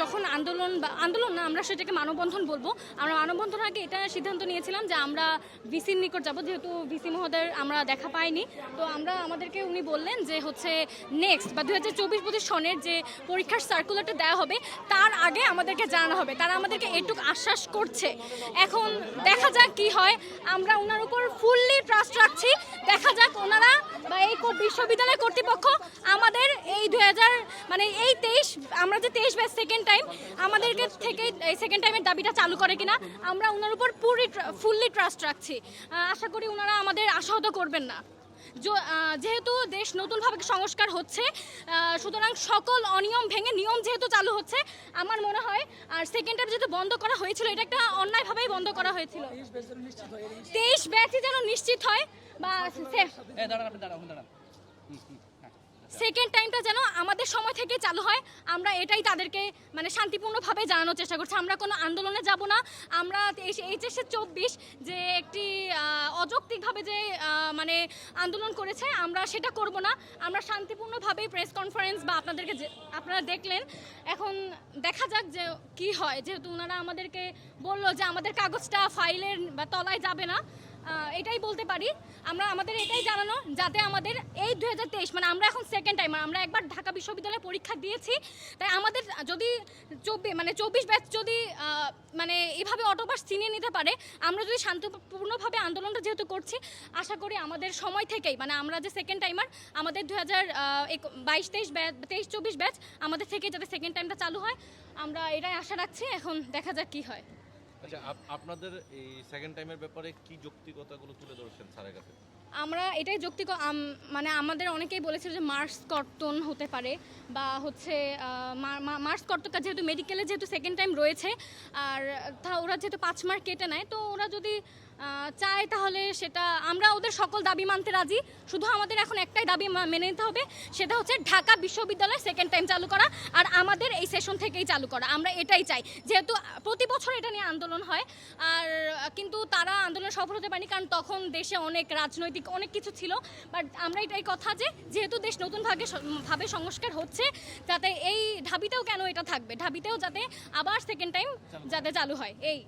যখন আন্দোলন বা আন্দোলন না, আমরা সেটাকে মানববন্ধন বলব। আমরা মানববন্ধন আগে এটা সিদ্ধান্ত নিয়েছিলাম যে আমরা ভিসির নিকট যাব, যেহেতু ভিসি মহোদয়ের আমরা দেখা পাইনি। তো আমরা, আমাদেরকে উনি বললেন যে হচ্ছে নেক্সট বা দু হাজার চব্বিশ পঁচিশ সনের যে পরীক্ষার সার্কুলারটা দেওয়া হবে, তার আগে আমাদেরকে জানানো হবে। তারা আমাদেরকে এটুকু আশ্বাস করছে। এখন দেখা যাক কি হয়। আমরা ওনার উপর ফুললি ট্রাস্ট রাখছি। দেখা যাক ওনারা বিশ্ববিদ্যালয় কর্তৃপক্ষ আমাদের এই দু হাজার মানে এই তেইশ আমরা যে তেইশ ব্যাচ সেকেন্ড টাইম আমাদেরকে থেকে এই সেকেন্ড টাইমের দাবিটা চালু করে কিনা আমরা ওনার উপর পুরি ফুললি ট্রাস্ট রাখছি। আশা করি ওনারা আমাদের আশাহত করবেন না। যেহেতু দেশ নতুনভাবে সংস্কার হচ্ছে সুতরাং সকল অনিয়ম ভেঙে নিয়ম যেহেতু চালু হচ্ছে আমার মনে হয় আর সেকেন্ড টাইম যেহেতু বন্ধ করা হয়েছিল এটা একটা অন্যায়ভাবেই বন্ধ করা হয়েছিল। তেইশ ব্যাচই যেন নিশ্চিত হয় বা সেকেন্ড টাইমটা যেন আমাদের সময় থেকে চালু হয়, আমরা এটাই তাদেরকে মানে শান্তিপূর্ণভাবে জানানোর চেষ্টা করছি। আমরা কোনো আন্দোলনে যাব না। আমরা এইচএসএ চব্বিশ যে একটি অযৌক্তিকভাবে যে মানে আন্দোলন করেছে, আমরা সেটা করব না। আমরা শান্তিপূর্ণভাবে প্রেস কনফারেন্স বা আপনাদেরকে আপনারা দেখলেন। এখন দেখা যাক যে কি হয়। যেহেতু ওনারা আমাদেরকে বলল যে আমাদের কাগজটা ফাইলের বা তলায় যাবে না এটাই বলতে পারি। আমরা, আমাদের এটাই জানানো যাতে আমাদের এই দুহাজার তেইশ মানে আমরা এখন সেকেন্ড টাইম আমরা একবার ঢাকা বিশ্ববিদ্যালয়ে পরীক্ষা দিয়েছি। তাই আমাদের যদি চব্বিশ মানে চব্বিশ ব্যাচ যদি মানে এভাবে অটোপাস চিনিয়ে নিতে পারে, আমরা যদি শান্তিপূর্ণভাবে আন্দোলনটা যেহেতু করছি, আশা করি আমাদের সময় থেকেই মানে আমরা যে সেকেন্ড টাইমার আমাদের দু হাজার বাইশ, তেইশ ব্যাচ, তেইশ, চব্বিশ ব্যাচ, আমাদের থেকে যাতে সেকেন্ড টাইমটা চালু হয়। আমরা এটাই আশা রাখছি, এখন দেখা যাক কী হয়। আচ্ছা আপ- আপনাদের এই সেকেন্ড টাইমের ব্যাপারে কি যৌক্তিকতাগুলো তুলে ধরছেন স্যারের কাছে? আমরা এটাই যৌক্তিক মানে আমাদের অনেকেই বলেছিল যে মার্স কর্তন হতে পারে বা হচ্ছে মার্স কর্তনটা যেহেতু মেডিকেলে যেহেতু সেকেন্ড টাইম রয়েছে, আর তা ওরা যেহেতু পাঁচ মার্ক কেটে নেয়, তো ওরা যদি চায় তাহলে সেটা, আমরা ওদের সকল দাবি মানতে রাজি, শুধু আমাদের এখন একটাই দাবি মেনে নিতে হবে, সেটা হচ্ছে ঢাকা বিশ্ববিদ্যালয় সেকেন্ড টাইম চালু করা আর আমাদের এই সেশন থেকেই চালু করা, আমরা এটাই চাই। যেহেতু প্রতি বছর এটা নিয়ে আন্দোলন হয়, আর কিন্তু তারা আন্দোলনে সফল হতে পারেনি, কারণ তখন দেশে অনেক রাজনৈতিক অনেক কিছু ছিল বাট আমরা এটাই কথা যে যেহেতু দেশ নতুন ভাগে ভাবে সংস্কার হচ্ছে, যাতে এই ঢাবিতেও কেন এটা থাকবে? ঢাবিতেও যাতে আবার সেকেন্ড টাইম যাতে চালু হয়, এই।